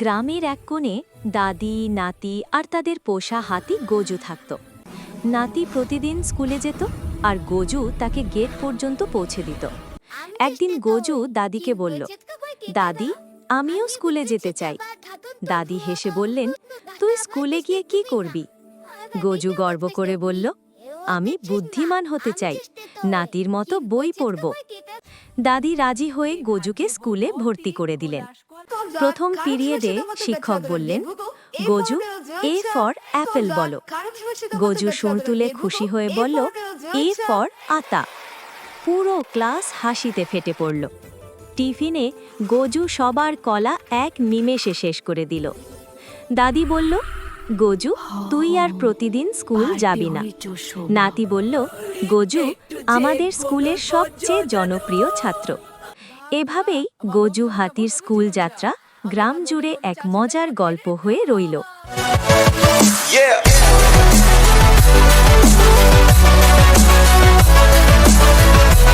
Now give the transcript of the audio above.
গ্রামের এক কোণে দাদি নাতি আর তাদের পোষা হাতি গজু থাকত। নাতি প্রতিদিন স্কুলে যেত আর গজু তাকে গেট পর্যন্ত পৌঁছে দিত। একদিন গজু দাদিকে বলল দাদি? আমিও স্কুলে যেতে চাই। দাদি হেসে বললেন তুই স্কুলে গিয়ে কি করবি? গজু গর্ব করে বলল আমি বুদ্ধিমান হতে চাই। নাতির মতো বই পড়ব। দাদি? রাজি হয়ে গজুকে স্কুলে ভর্তি করে দিলেন। প্রথম পিরিয়ডে শিক্ষক বললেন গজু এ ফর অ্যাপেল বলো। গজু সুর তুলে খুশি হয়ে বলল এ ফর আতা। পুরো ক্লাস হাসিতে ফেটে পড়ল। টিফিনে গজু সবার কলা এক নিমেষে শেষ করে দিল। দাদি বলল গজু তুই আর প্রতিদিন স্কুল যাবি না। নাতি বলল গজু আমাদের স্কুলের সবচেয়ে জনপ্রিয় ছাত্র। এভাবেই গজু হাতির স্কুল যাত্রা গ্রাম জুড়ে এক মজার গল্প হয়ে রইল.